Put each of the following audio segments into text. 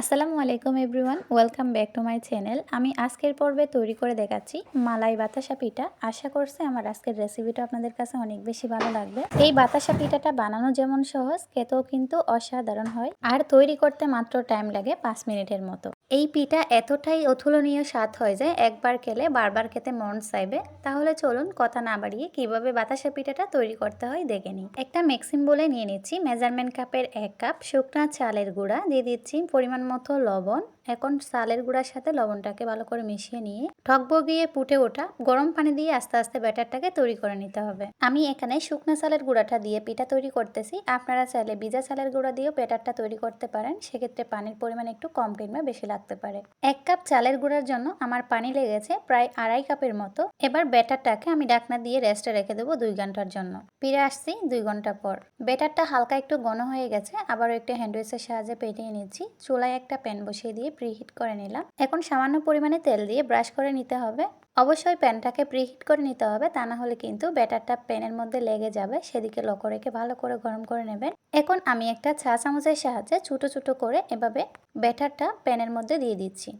আসসালামু আলাইকুম everyone, welcome back to my channel. আমি আজকের পর্বে তৈরি করে দেখাচ্ছি মালাই বাতাসা পিঠা। আশা করছি আমার আজকের রেসিপিটা আপনাদের কাছে অনেক বেশি ভালো লাগবে। এই বাতাসা পিঠাটা বানানো যেমন সহজ, খেতেও কিন্তু অসাধারণ হয় আর তৈরি করতে মাত্র টাইম লাগে পাঁচ মিনিটের মতো। এই পিঠা এতটাই অতুলনীয় স্বাদ হয় যে একবার খেলে বারবার খেতে মন চাইবে। তাহলে চলুন কথা না বাড়িয়ে কীভাবে বাতাসা পিঠাটা তৈরি করতে হয় দেখে নিই। একটা মিক্সিং বলে নিয়ে নিচ্ছি মেজারমেন্ট কাপের এক কাপ শুকনা চালের গুঁড়া। দিয়ে দিচ্ছি পরিমাণ মতো লবণ, এখন চালের গুঁড়ার সাথে লবণটাকে ভালো করে মিশিয়ে নিয়ে ঠক বগিয়ে ফুটে ওঠা গরম পানি দিয়ে আস্তে আস্তে ব্যাটারটাকে তৈরি করে নিতে হবে। আমি এখানে শুকনো চালের গুঁড়াটা দিয়ে পিঠা তৈরি করতেছি। আপনারা চাইলে ভিজা চালের গুঁড়া দিয়েও ব্যাটারটা তৈরি করতে পারেন, সেক্ষেত্রে পানির পরিমাণ একটু কম কিংবা বেশি লাগতে পারে। এক কাপ চালের গুঁড়ার জন্য আমার পানি লেগেছে প্রায় আড়াই কাপের মতো। এবার ব্যাটারটাকে আমি ডাকনা দিয়ে রেস্টে রেখে দেবো দুই ঘণ্টার জন্য। ফিরে আসছি দুই ঘণ্টা পর। ব্যাটারটা হালকা একটু ঘন হয়ে গেছে, আবারও একটু হ্যান্ডউইচের সাহায্যে পেটিয়ে নিচ্ছি। চুলায় একটা প্যান বসিয়ে দিয়ে প্রিহিট করে নিলাম। এখন সামান্য পরিমাণে তেল দিয়ে ব্রাশ করে নিতে হবে। অবশ্যই প্যানটাকে প্রিহিট করে নিতে হবে, তা না হলে কিন্তু ব্যাটারটা প্যানের মধ্যে লেগে যাবে। সেদিকে লক্ষ্য রেখে ভালো করে গরম করে নেবেন। এখন আমি একটা চা চামচের সাহায্যে ছোটো ছোটো করে এভাবে ব্যাটারটা প্যানের মধ্যে দিয়ে দিচ্ছি।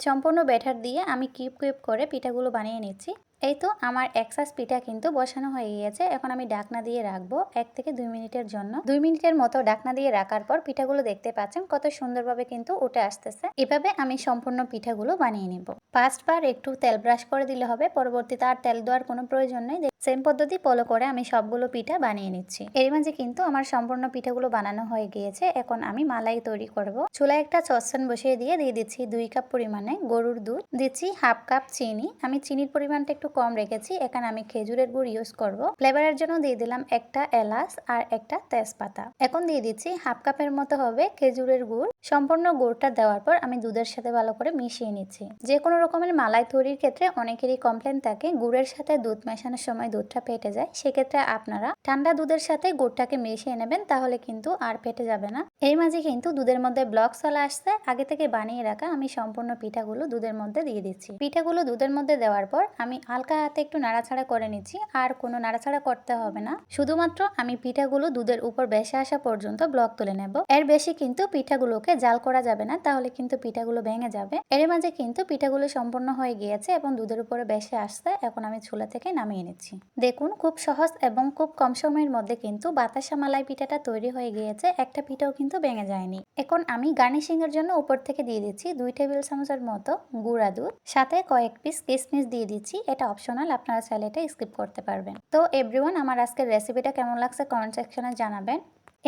সম্পূর্ণ ব্যাটার দিয়ে আমি কিউব কিউব করে পিঠাগুলো বানিয়ে নিচ্ছি। এই তো আমার এক্সাস পিঠা কিন্তু বসানো হয়ে গিয়েছে। এখন আমি ডাকনা দিয়ে রাখব এক থেকে দুই মিনিটের জন্য। দুই মিনিটের মতো ডাকনা দিয়ে রাখার পর পিঠাগুলো দেখতে পাচ্ছেন কত সুন্দরভাবে কিন্তু উঠে আসতেছে। এভাবে আমি সম্পূর্ণ পিঠাগুলো বানিয়ে নিব। ফার্স্টবার একটু তেল ব্রাশ করে দিলে হবে, পরবর্তীতে আর তেল দেওয়ার কোনো প্রয়োজন নেই। সেম পদ্ধতি ফলো করে আমি সবগুলো পিঠা বানিয়ে নিচ্ছি। এর মাঝে কিন্তু আমার সম্পূর্ণ পিঠাগুলো বানানো হয়ে গিয়েছে। এখন আমি মালাই তৈরি করব। চুলায় একটা চসন বসিয়ে দিয়ে দিয়ে দিচ্ছি দুই কাপ পরিমাণে গরুর দুধ। দিচ্ছি হাফ কাপ চিনি। আমি চিনির পরিমাণটা একটু কম রেখেছি, এখানে আমি খেজুরের গুড় ইউজ করব। ফ্লেভারের জন্য দিয়ে দিলাম একটা এলাচ আর একটা তেজপাতা। এখন দিয়ে দিচ্ছি হাফ কাপের মতো হবে খেজুরের গুড়। সম্পূর্ণ গুড়টা দেওয়ার পর আমি দুধের সাথে ভালো করে মিশিয়ে নিচ্ছি। যে কোনো রকমের মালাই তৈরির ক্ষেত্রে অনেকেরই কমপ্লেন থাকে, গুড়ের সাথে দুধ মেশানোর সময় দুধটা ফেটে যায়। সেক্ষেত্রে আপনারা ঠান্ডা দুধের সাথে গুড়টাকে মিশিয়ে নেবেন, তাহলে কিন্তু আর ফেটে যাবে না। এই মাঝে কিন্তু দুধের মধ্যে ব্লক চলে আসছে। আগে থেকে বানিয়ে রাখা আমি সম্পূর্ণ পিঠাগুলো দুধের মধ্যে দিয়ে দিচ্ছি। পিঠাগুলো দুধের মধ্যে দেওয়ার পর আমি হালকা হাতে একটু নাড়াছাড়া করে নিচ্ছি, আর কোনো নাড়াছাড়া করতে হবে না। শুধুমাত্র আমি পিঠাগুলো দুধের উপর বেসে আসা পর্যন্ত ব্লক তুলে নেব। এর বেশি কিন্তু পিঠাগুলোকে জাল করা যাবে না, তাহলে কিন্তু পিঠাগুলো ভেঙে যাবে। এর মাঝে কিন্তু পিঠাগুলো সম্পূর্ণ হয়ে গিয়েছে এবং দুধের উপরে বেসে আসতে এখন আমি চুলা থেকে নামিয়ে নিচ্ছি। দেখুন, খুব সহজ এবং খুব কম সময়ের মধ্যে কিন্তু বাতাসা মালাই পিঠাটা তৈরি হয়ে গিয়েছে, একটা পিঠাও কিন্তু ভেঙে যায়নি। এখন আমি গার্নিশিং এর জন্য উপর থেকে দিয়ে দিচ্ছি দুই টেবিল চামচের মতো গুঁড়া দুধ, সাথে কয়েক পিস কিসমিস দিয়ে দিচ্ছি, এটা অপশনাল আপনারা চাইলে এটা স্কিপ করতে পারবেন। তো এভরিওয়ান আমার আজকের রেসিপিটা কেমন লাগছে কমেন্ট সেকশনে জানাবেন।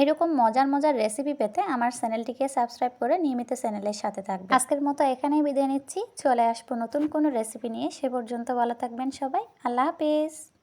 এরকম মজার মজার রেসিপি পেতে আমার চ্যানেলটিকে সাবস্ক্রাইব করে নিয়মিত চ্যানেলের সাথে থাকবে আজকের মতো এখানেই বিদায় নিচ্ছি। চলে আসব নতুন কোনো রেসিপি নিয়ে। সে পর্যন্ত ভালো থাকবেন সবাই। আল্লাহ হাফিজ।